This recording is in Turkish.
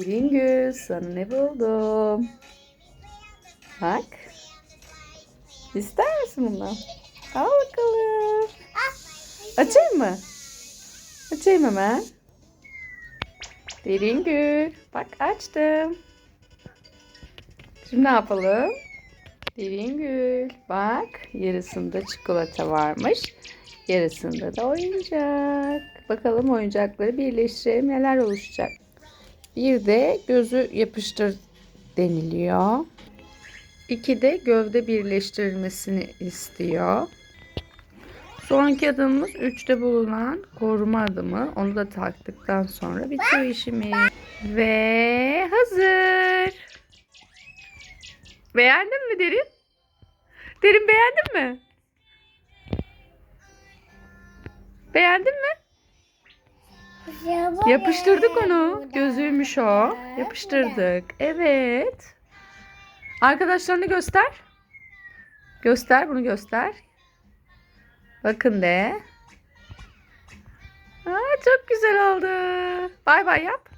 Bingül sana ne buldum? Bak. İster misin bundan? Al bakalım. Açayım mı? Açayım hemen. Deringül. Bak açtım. Şimdi ne yapalım? Deringül. Bak yarısında çikolata varmış. Yarısında da oyuncak. Bakalım oyuncakları birleştirelim neler oluşacak. Bir de gözü yapıştır deniliyor. İki de gövde birleştirilmesini istiyor. Sonraki adımımız 3'te bulunan koruma adımı. Onu da taktıktan sonra bitiyor işimiz. Ve hazır. Beğendin mi Derin? Derin beğendin mi? Beğendin mi? Yapıştırdık onu. Gözüymüş o. Yapıştırdık. Evet. Arkadaşlarını göster. Göster bunu göster. Bakın de. Aa, çok güzel oldu. Bay bay yap.